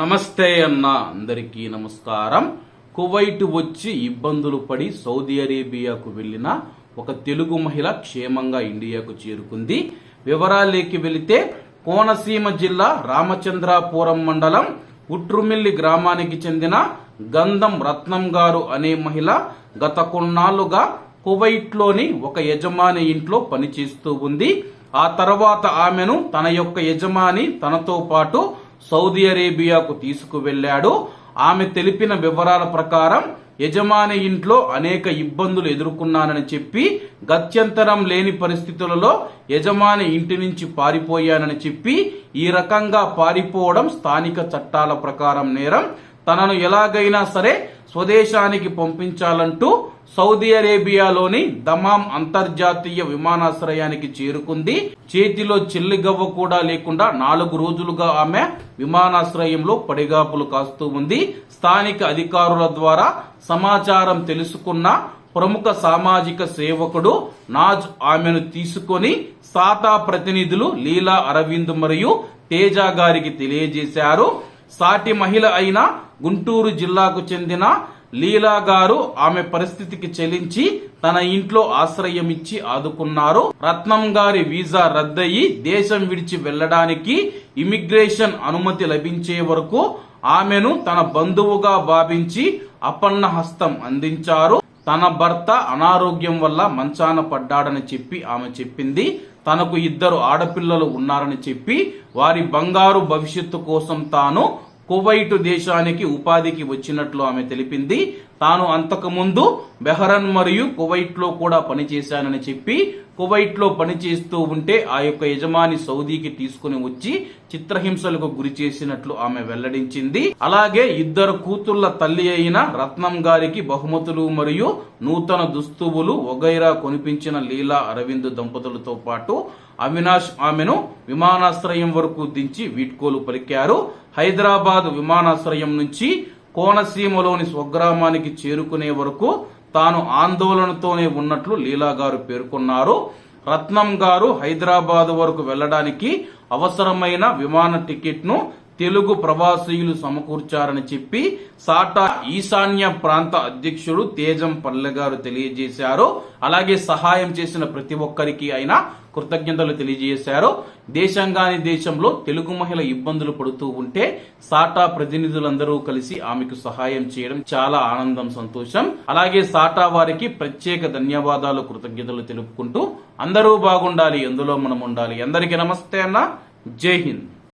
నమస్తే అన్న అందరికీ నమస్కారం. కువైట్ వచ్చి ఇబ్బందులు పడి సౌదీ అరేబియాకు వెళ్ళిన ఒక తెలుగు మహిళ క్షేమంగా ఇండియాకు చేరుకుంది. వివరాలేకి వెళితే కోనసీమ జిల్లా రామచంద్రాపురం మండలం ఉట్రుమిల్లి గ్రామానికి చెందిన గంధం రత్నం గారు అనే మహిళ గత కొన్నాళ్ళుగా కువైట్లోని ఒక యజమాని ఇంట్లో పనిచేస్తూ ఉంది. ఆ తర్వాత ఆమెను తన యొక్క యజమాని తనతో పాటు సౌదీ అరేబియాకు తీసుకువెళ్ళాడు. ఆమె తెలిపిన వివరాల ప్రకారం యజమాని ఇంట్లో అనేక ఇబ్బందులు ఎదుర్కొన్నానని చెప్పి గత్యంతరం లేని పరిస్థితులలో యజమాని ఇంటి నుంచి పారిపోయానని చెప్పి ఈ రకంగా పారిపోవడం స్థానిక చట్టాల ప్రకారం నేరం. తనను ఎలాగైనా సరే స్వదేశానికి పంపించాలంటూ సౌదీ అరేబియాలోని దమాం అంతర్జాతీయ విమానాశ్రయానికి చేరుకుంది. చేతిలో చెల్లిగవ్వ కూడా లేకుండా నాలుగు రోజులుగా ఆమె విమానాశ్రయంలో పడిగాపులు కాస్తూ ఉంది. స్థానిక అధికారుల ద్వారా సమాచారం తెలుసుకున్న ప్రముఖ సామాజిక సేవకుడు నాజ్ ఆమెను తీసుకొని సాతా ప్రతినిధులు లీలా అరవింద్ మరియు తేజ గారికి తెలియజేశారు. సాటి మహిళ అయిన గుంటూరు జిల్లాకు చెందిన లీలా గారు ఆమె పరిస్థితికి చెలించి తన ఇంట్లో ఆశ్రయం ఇచ్చి ఆదుకున్నారు. రత్నం గారి వీసా రద్దయి దేశం విడిచి వెళ్ళడానికి ఇమిగ్రేషన్ అనుమతి లభించే వరకు ఆమెను తన బంధువుగా భావించి అపన్న హస్తం అందించారు. తన భర్త అనారోగ్యం వల్ల మంచాన పడ్డాడని చెప్పి ఆమె చెప్పింది. తనకు ఇద్దరు ఆడపిల్లలు ఉన్నారని చెప్పి వారి బంగారు భవిష్యత్తు కోసం తాను కువైటు దేశానికి ఉపాధికి వచ్చినట్లు ఆమె తెలిపింది. తాను అంతకుముందు బెహరన్ మరియు కువైట్లో కూడా పనిచేశానని చెప్పి కువైట్లో పనిచేస్తూ ఉంటే ఆ యొక్క యజమాని సౌదీకి తీసుకుని వచ్చి చిత్రహింసలకు గురి చేసినట్లు ఆమె వెల్లడించింది. అలాగే ఇద్దరు కూతుళ్ళ తల్లి అయిన రత్నం గారికి బహుమతులు మరియు నూతన దుస్తువులు వగైరా కొనిపించిన లీలా అరవింద్ దంపతులతో పాటు అవినాష్ ఆమెను విమానాశ్రయం వరకు దించి వీడ్కోలు పలికారు. హైదరాబాద్ విమానాశ్రయం నుంచి కోనసీమలోని స్వగ్రామానికి చేరుకునే వరకు తాను ఆందోళనతోనే ఉన్నట్లు లీలా గారు పేర్కొన్నారు. రత్నం గారు హైదరాబాద్ వరకు వెళ్ళడానికి అవసరమైన విమాన టికెట్ను తెలుగు ప్రవాసీయులు సమకూర్చారని చెప్పి సాటా ఈశాన్య ప్రాంత అధ్యక్షుడు తేజం పల్లె గారు తెలియజేశారు. అలాగే సహాయం చేసిన ప్రతి ఒక్కరికి ఆయన కృతజ్ఞతలు తెలియజేశారు. దేశంగాని దేశంలో తెలుగు మహిళ ఇబ్బందులు పడుతూ ఉంటే సాటా ప్రతినిధులందరూ కలిసి ఆమెకు సహాయం చేయడం చాలా ఆనందం సంతోషం. అలాగే సాటా వారికి ప్రత్యేక ధన్యవాదాలు కృతజ్ఞతలు తెలుపుకుంటూ అందరూ బాగుండాలి ఎందులో మనం ఉండాలి. అందరికీ నమస్తే అన్న. జై హింద్.